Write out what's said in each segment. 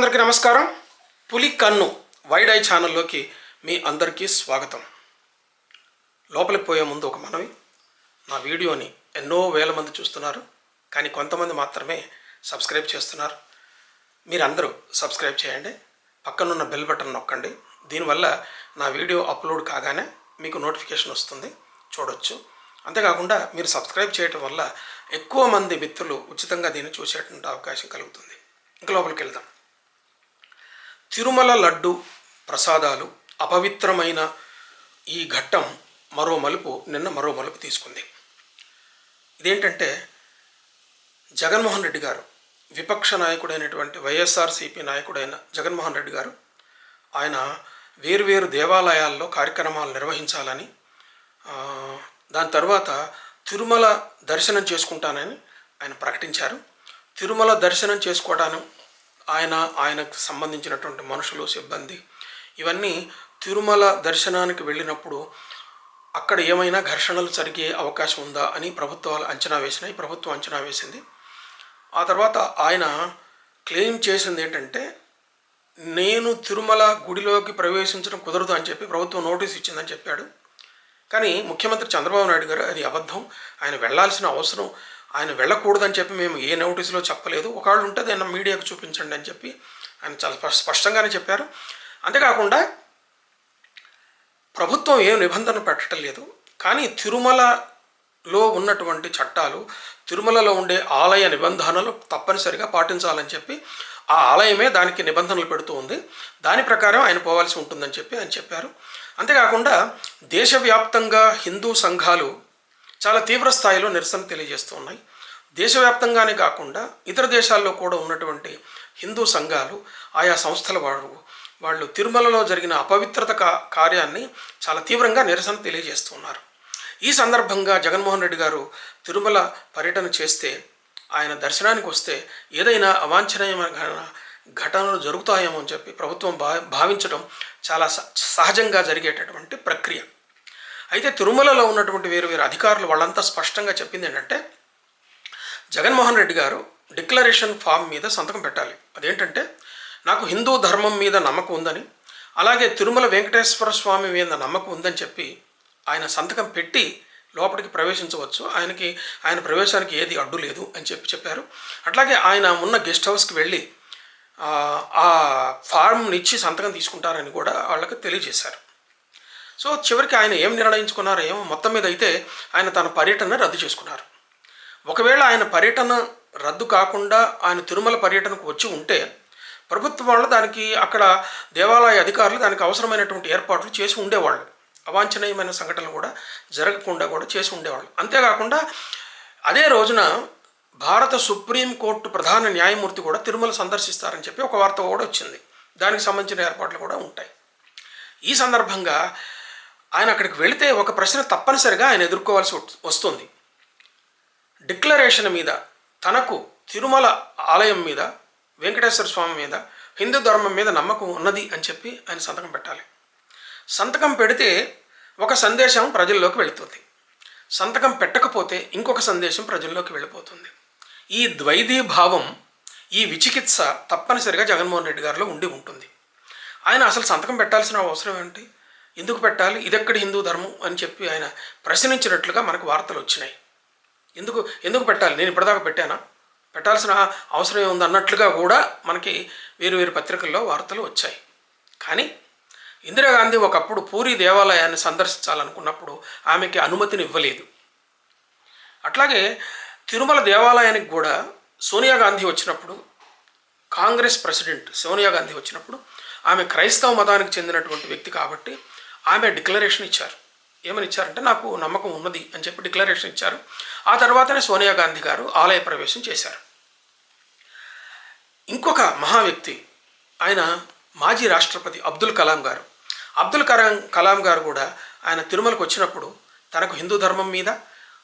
మిత్రులందరికీ నమస్కారం. పులి కన్ను వైడ్ ఐ ఛానల్లోకి మీ అందరికీ స్వాగతం. లోపలికి పోయే ముందు ఒక మనవి. నా వీడియోని ఎన్నో వేల మంది చూస్తున్నారు. కానీ కొంతమంది మాత్రమే సబ్స్క్రైబ్ చేస్తున్నారు. మీరందరూ సబ్స్క్రైబ్ చేయండి. పక్కనున్న బెల్ బటన్ నొక్కండి. దీనివల్ల నా వీడియో అప్లోడ్ కాగానే మీకు నోటిఫికేషన్ వస్తుంది. చూడొచ్చు. అంతేకాకుండా మీరు సబ్స్క్రైబ్ చేయటం వల్ల ఎక్కువ మంది మిత్రులు ఉచితంగా దీన్ని చూసేటువంటి అవకాశం కలుగుతుంది. ఇంకా లోపలికి వెళ్దాం. తిరుమల లడ్డు ప్రసాదాలు అపవిత్రమైన ఈ ఘట్టం మరో మలుపు నిన్న మరో మలుపు తీసుకుంది. ఇదేంటంటే జగన్మోహన్ రెడ్డి గారు విపక్ష నాయకుడైనటువంటి వైఎస్ఆర్సీపీ నాయకుడైన జగన్మోహన్ రెడ్డి గారు ఆయన వేరువేరు దేవాలయాల్లో కార్యక్రమాలు నిర్వహించాలని దాని తర్వాత తిరుమల దర్శనం చేసుకుంటానని ఆయన ప్రకటించారు. తిరుమల దర్శనం చేసుకోవడానికి ఆయన ఆయనకు సంబంధించినటువంటి మనుషులు సిబ్బంది. ఇవన్నీ తిరుమల దర్శనానికి వెళ్ళినప్పుడు అక్కడ ఏమైనా ఘర్షణలు జరిగే అవకాశం ఉందా అని ప్రభుత్వాలు అంచనా వేసినాయి. ప్రభుత్వం అంచనా వేసింది. ఆ తర్వాత ఆయన క్లెయిమ్ చేసింది ఏంటంటే నేను తిరుమల గుడిలోకి ప్రవేశించడం కుదరదు అని చెప్పి ప్రభుత్వం నోటీస్ ఇచ్చిందని చెప్పాడు. కానీ ముఖ్యమంత్రి చంద్రబాబు నాయుడు గారు అది అబద్ధం. ఆయన వెళ్ళాల్సిన అవసరం ఆయన వెళ్ళకూడదని చెప్పి మేము ఏ నోటీసులో చెప్పలేదు. ఒకవేళ ఉంటే దాన్ని మీడియాకు చూపించండి అని చెప్పి ఆయన చాలా స్పష్టంగానే చెప్పారు. అంతేకాకుండా ప్రభుత్వం ఏం నిబంధన పెట్టడం లేదు. కానీ తిరుమలలో ఉన్నటువంటి చట్టాలు తిరుమలలో ఉండే ఆలయ నిబంధనలు తప్పనిసరిగా పాటించాలని చెప్పి ఆ ఆలయమే దానికి నిబంధనలు పెడుతూ ఉంది. దాని ప్రకారం ఆయన పోవాల్సి ఉంటుందని చెప్పి ఆయన చెప్పారు. అంతేకాకుండా దేశవ్యాప్తంగా హిందూ సంఘాలు చాలా తీవ్ర స్థాయిలో నిరసన తెలియజేస్తూ ఉన్నాయి. దేశవ్యాప్తంగానే కాకుండా ఇతర దేశాల్లో కూడా ఉన్నటువంటి హిందూ సంఘాలు ఆయా సంస్థల వారు వాళ్ళు తిరుమలలో జరిగిన అపవిత్రత కార్యాన్ని చాలా తీవ్రంగా నిరసన తెలియజేస్తున్నారు ఈ సందర్భంగా జగన్మోహన్ రెడ్డి గారు తిరుమల పర్యటన చేస్తే ఆయన దర్శనానికి వస్తే ఏదైనా అవాంఛనీయమైన ఘటనలు జరుగుతాయేమో అని చెప్పి ప్రభుత్వం భా భావించడం చాలా సహజంగా జరిగేటటువంటి ప్రక్రియ. అయితే తిరుమలలో ఉన్నటువంటి వేరు వేరు అధికారులు వాళ్ళంతా స్పష్టంగా చెప్పింది ఏంటంటే జగన్మోహన్ రెడ్డి గారు డిక్లరేషన్ ఫామ్ మీద సంతకం పెట్టాలి. అదేంటంటే నాకు హిందూ ధర్మం మీద నమ్మకం ఉందని అలాగే తిరుమల వెంకటేశ్వర స్వామి మీద నమ్మకం ఉందని చెప్పి ఆయన సంతకం పెట్టి లోపలికి ప్రవేశించవచ్చు. ఆయనకి ఆయన ప్రవేశానికి ఏది అడ్డు లేదు అని చెప్పి చెప్పారు. అట్లాగే ఆయన ఉన్న గెస్ట్ హౌస్కి వెళ్ళి ఆ, ఆ ఫార్మ్ని ఇచ్చి సంతకం తీసుకుంటారని కూడా వాళ్ళకి తెలియజేశారు. సో చివరికి ఆయన ఏం నిర్ణయించుకున్నారో ఏమో మొత్తం మీద అయితే ఆయన తన పర్యటన రద్దు చేసుకున్నారు. ఒకవేళ ఆయన పర్యటన రద్దు కాకుండా ఆయన తిరుమల పర్యటనకు వచ్చి ఉంటే ప్రభుత్వం వాళ్ళు దానికి అక్కడ దేవాలయ అధికారులు దానికి అవసరమైనటువంటి ఏర్పాట్లు చేసి ఉండేవాళ్ళు. అవాంఛనీయమైన సంఘటనలు కూడా జరగకుండా కూడా చేసి ఉండేవాళ్ళు. అంతేకాకుండా అదే రోజున భారత సుప్రీంకోర్టు ప్రధాన న్యాయమూర్తి కూడా తిరుమల సందర్శిస్తారని చెప్పి ఒక వార్త కూడా వచ్చింది. దానికి సంబంధించిన ఏర్పాట్లు కూడా ఉంటాయి. ఈ సందర్భంగా ఆయన అక్కడికి వెళితే ఒక ప్రశ్న తప్పనిసరిగా ఆయన ఎదుర్కోవాల్సి వస్తుంది. డిక్లరేషన్ మీద తనకు తిరుమల ఆలయం మీద వెంకటేశ్వర స్వామి మీద హిందూ ధర్మం మీద నమ్మకం ఉన్నది అని చెప్పి ఆయన సంతకం పెట్టాలి. సంతకం పెడితే ఒక సందేశం ప్రజల్లోకి వెళుతుంది. సంతకం పెట్టకపోతే ఇంకొక సందేశం ప్రజల్లోకి వెళ్ళిపోతుంది. ఈ ద్వైదీ భావం ఈ విచికిత్స తప్పనిసరిగా జగన్మోహన్ రెడ్డి గారిలో ఉండి ఉంటుంది. ఆయన అసలు సంతకం పెట్టాల్సిన అవసరం ఏంటి? ఎందుకు పెట్టాలి? ఇదెక్కడి హిందూ ధర్మం అని చెప్పి ఆయన ప్రశ్నించినట్లుగా మనకు వార్తలు వచ్చినాయి. ఎందుకు ఎందుకు పెట్టాలి? నేను ఇప్పటిదాకా పెట్టానా? పెట్టాల్సిన అవసరం ఏముంది అన్నట్లుగా కూడా మనకి వేరు వేరు పత్రికల్లో వార్తలు వచ్చాయి. కానీ ఇందిరాగాంధీ ఒకప్పుడు పూరి దేవాలయాన్ని సందర్శించాలనుకున్నప్పుడు ఆమెకి అనుమతిని ఇవ్వలేదు. అట్లాగే తిరుమల దేవాలయానికి కూడా సోనియా గాంధీ వచ్చినప్పుడు కాంగ్రెస్ ప్రెసిడెంట్ సోనియా గాంధీ వచ్చినప్పుడు ఆమె క్రైస్తవ మతానికి చెందినటువంటి వ్యక్తి కాబట్టి ఆమె డిక్లరేషన్ ఇచ్చారు. ఏమని ఇచ్చారంటే నాకు నమ్మకం ఉన్నది అని చెప్పి డిక్లరేషన్ ఇచ్చారు. ఆ తర్వాతనే సోనియా గాంధీ గారు ఆలయ ప్రవేశం చేశారు. ఇంకొక మహా వ్యక్తి ఆయన మాజీ రాష్ట్రపతి అబ్దుల్ కలాం గారు. అబ్దుల్ కలాం కలాం గారు కూడా ఆయన తిరుమలకు వచ్చినప్పుడు తనకు హిందూ ధర్మం మీద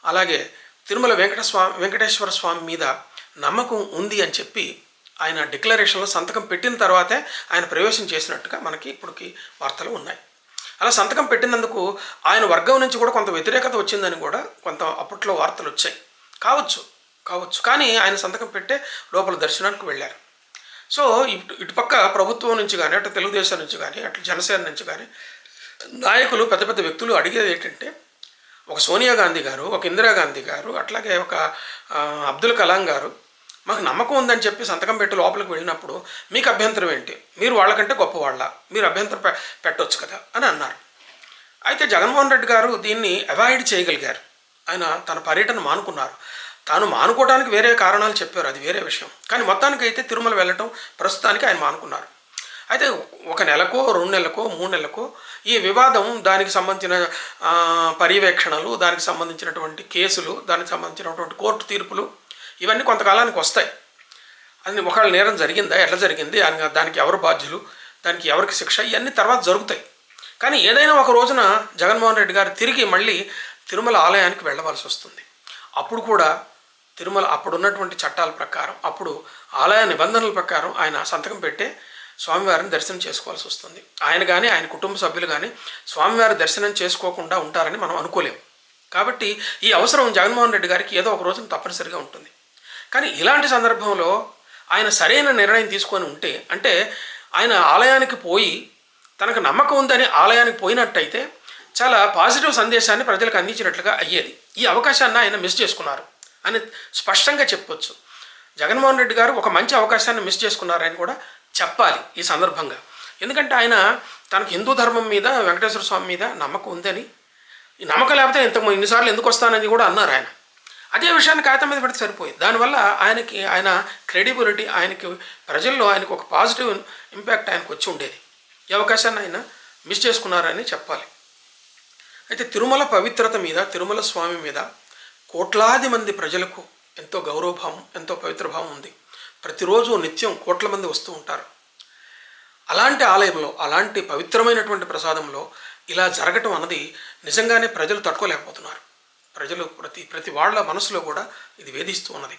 అలాగే తిరుమల వెంకట స్వామి వెంకటేశ్వర స్వామి మీద నమ్మకం ఉంది అని చెప్పి ఆయన డిక్లరేషన్లో సంతకం పెట్టిన తర్వాతే ఆయన ప్రవేశం చేసినట్టుగా మనకి ఇప్పటికి వార్తలు ఉన్నాయి. అలా సంతకం పెట్టినందుకు ఆయన వర్గం నుంచి కూడా కొంత వ్యతిరేకత వచ్చిందని కూడా కొంత అప్పట్లో వార్తలు వచ్చాయి. కావచ్చు కావచ్చు. కానీ ఆయన సంతకం పెట్టే లోపల దర్శనానికి వెళ్ళారు. సో ఇటు ఇటుపక్క ప్రభుత్వం నుంచి కానీ అటు తెలుగుదేశం నుంచి కానీ అటు జనసేన నుంచి కానీ నాయకులు పెద్ద పెద్ద వ్యక్తులు అడిగేది ఏంటంటే ఒక సోనియా గాంధీ గారు ఒక ఇందిరాగాంధీ గారు అట్లాగే ఒక అబ్దుల్ కలాం గారు మాకు నమ్మకం ఉందని చెప్పి సంతకం పెట్టి లోపలికి వెళ్ళినప్పుడు మీకు అభ్యంతరం ఏంటి? మీరు వాళ్ళకంటే గొప్పవాళ్ళ. మీరు అభ్యంతరం పె పెట్టొచ్చు కదా అని అన్నారు. అయితే జగన్మోహన్ రెడ్డి గారు దీన్ని అవాయిడ్ చేయగలిగారు. ఆయన తన పర్యటన మానుకున్నారు. తాను మానుకోవడానికి వేరే కారణాలు చెప్పారు. అది వేరే విషయం. కానీ మొత్తానికి అయితే తిరుమల వెళ్ళటం ప్రస్తుతానికి ఆయన మానుకున్నారు. అయితే ఒక నెలకో రెండు నెలలకో మూడు నెలలకో ఈ వివాదం దానికి సంబంధించిన పర్యవేక్షణలు దానికి సంబంధించినటువంటి కేసులు దానికి సంబంధించినటువంటి కోర్టు తీర్పులు ఇవన్నీ కొంతకాలానికి వస్తాయి. అది ఒకవేళ నేరం జరిగిందా ఎట్లా జరిగింది దానికి దానికి ఎవరు బాధ్యులు దానికి ఎవరికి శిక్ష ఇవన్నీ తర్వాత జరుగుతాయి. కానీ ఏదైనా ఒక రోజున జగన్మోహన్ రెడ్డి గారు తిరిగి మళ్ళీ తిరుమల ఆలయానికి వెళ్ళవలసి వస్తుంది. అప్పుడు కూడా తిరుమల అప్పుడు ఉన్నటువంటి చట్టాల ప్రకారం అప్పుడు ఆలయ నిబంధనల ప్రకారం ఆయన సంతకం పెట్టే స్వామివారిని దర్శనం చేసుకోవాల్సి వస్తుంది. ఆయన కానీ ఆయన కుటుంబ సభ్యులు కానీ స్వామివారి దర్శనం చేసుకోకుండా ఉంటారని మనం అనుకోలేము కాబట్టి ఈ అవసరం జగన్మోహన్ రెడ్డి గారికి ఏదో ఒక రోజున తప్పనిసరిగా ఉంటుంది. కానీ ఇలాంటి సందర్భంలో ఆయన సరైన నిర్ణయం తీసుకొని ఉంటే అంటే ఆయన ఆలయానికి పోయి తనకు నమ్మకం ఉందని ఆలయానికి పోయినట్టయితే చాలా పాజిటివ్ సందేశాన్ని ప్రజలకు అందించినట్లుగా అయ్యేది. ఈ అవకాశాన్ని ఆయన మిస్ చేసుకున్నారు అని స్పష్టంగా చెప్పొచ్చు. జగన్మోహన్ రెడ్డి గారు ఒక మంచి అవకాశాన్ని మిస్ చేసుకున్నారని కూడా చెప్పాలి ఈ సందర్భంగా. ఎందుకంటే ఆయన తనకు హిందూ ధర్మం మీద వెంకటేశ్వర స్వామి మీద నమ్మకం ఉందని ఈ నమ్మకం లేకపోతే ఇంత ఇన్నిసార్లు ఎందుకు వస్తానని కూడా అన్నారు ఆయన. అదే విషయాన్ని కాగితం మీద పెడితే సరిపోయింది. దానివల్ల ఆయనకి ఆయన క్రెడిబిలిటీ ఆయనకి ప్రజల్లో ఆయనకు ఒక పాజిటివ్ ఇంపాక్ట్ ఆయనకు వచ్చి ఉండేది. ఈ అవకాశాన్ని ఆయన మిస్ చేసుకున్నారని చెప్పాలి. అయితే తిరుమల పవిత్రత మీద తిరుమల స్వామి మీద కోట్లాది మంది ప్రజలకు ఎంతో గౌరవభావం ఎంతో పవిత్ర భావం ఉంది. ప్రతిరోజు నిత్యం కోట్ల మంది వస్తూ ఉంటారు. అలాంటి ఆలయంలో అలాంటి పవిత్రమైనటువంటి ప్రసాదంలో ఇలా జరగటం అన్నది నిజంగానే ప్రజలు తట్టుకోలేకపోతున్నారు. ప్రజలు ప్రతి ప్రతి వాళ్ళ మనసులో కూడా ఇది వేధిస్తూ ఉన్నది.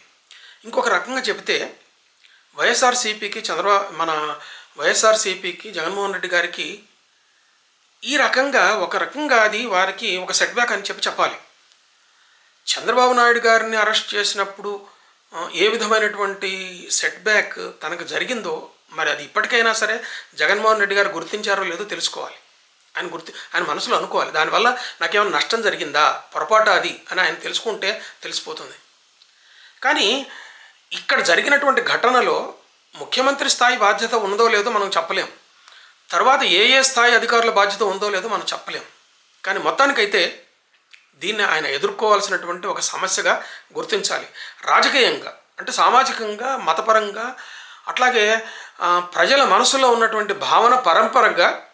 ఇంకొక రకంగా చెబితే వైఎస్ఆర్సీపీకి చంద్రబాబు మన వైఎస్ఆర్సీపీకి జగన్మోహన్ రెడ్డి గారికి ఈ రకంగా ఒక రకంగా అది వారికి ఒక సెట్ బ్యాక్ అని చెప్పి చెప్పాలి. చంద్రబాబు నాయుడు గారిని అరెస్ట్ చేసినప్పుడు ఏ విధమైనటువంటి సెట్బ్యాక్ తనకు జరిగిందో మరి అది ఇప్పటికైనా సరే జగన్మోహన్ రెడ్డి గారు గుర్తించారో లేదో తెలుసుకోవాలి. ఆయన గుర్తి ఆయన మనసులో అనుకోవాలి. దానివల్ల నాకేమైనా నష్టం జరిగిందా? పొరపాటు అది? అని ఆయన తెలుసుకుంటే తెలిసిపోతుంది. కానీ ఇక్కడ జరిగినటువంటి ఘటనలో ముఖ్యమంత్రి స్థాయి బాధ్యత ఉన్నదో లేదో మనం చెప్పలేం. తర్వాత ఏ ఏ స్థాయి అధికారుల బాధ్యత ఉందో లేదో మనం చెప్పలేం. కానీ మొత్తానికైతే దీన్ని ఆయన ఎదుర్కోవాల్సినటువంటి ఒక సమస్యగా గుర్తించాలి. రాజకీయంగా అంటే సామాజికంగా మతపరంగా అట్లాగే ప్రజల మనసులో ఉన్నటువంటి భావన పరంపరగా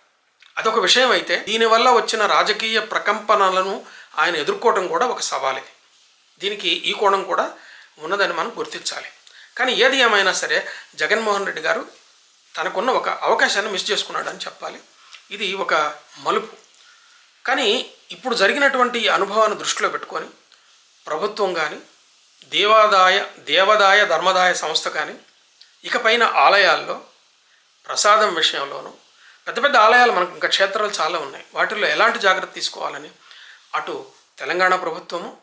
అదొక విషయం అయితే దీనివల్ల వచ్చిన రాజకీయ ప్రకంపనలను ఆయన ఎదుర్కోవడం కూడా ఒక సవాలే. దీనికి ఈ కోణం కూడా ఉన్నదని మనం గుర్తించాలి. కానీ ఏది ఏమైనా సరే జగన్మోహన్ రెడ్డి గారు తనకున్న ఒక అవకాశాన్ని మిస్ చేసుకున్నాడని చెప్పాలి. ఇది ఒక మలుపు. కానీ ఇప్పుడు జరిగినటువంటి అనుభవాన్ని దృష్టిలో పెట్టుకొని ప్రభుత్వం కానీ దేవాదాయ దేవాదాయ ధర్మదాయ సంస్థ కానీ ఇకపైన ఆలయాల్లో ప్రసాదం విషయంలోనూ పెద్ద పెద్ద ఆలయాలు మనకు ఇంకా క్షేత్రాలు చాలా ఉన్నాయి. వాటిల్లో ఎలాంటి జాగ్రత్త తీసుకోవాలని? అటు తెలంగాణ ప్రభుత్వము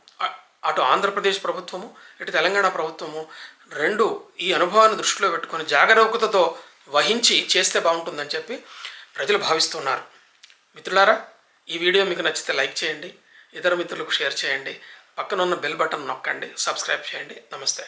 అటు ఆంధ్రప్రదేశ్ ప్రభుత్వము ఇటు తెలంగాణ ప్రభుత్వము రెండు ఈ అనుభవాన్ని దృష్టిలో పెట్టుకొని జాగరూకతతో వహించి చేస్తే బాగుంటుందని చెప్పి ప్రజలు భావిస్తున్నారు. మిత్రులారా ఈ వీడియో మీకు నచ్చితే లైక్ చేయండి. ఇతర మిత్రులకు షేర్ చేయండి. పక్కన ఉన్న బెల్ బటన్ నొక్కండి. సబ్స్క్రైబ్ చేయండి. నమస్తే.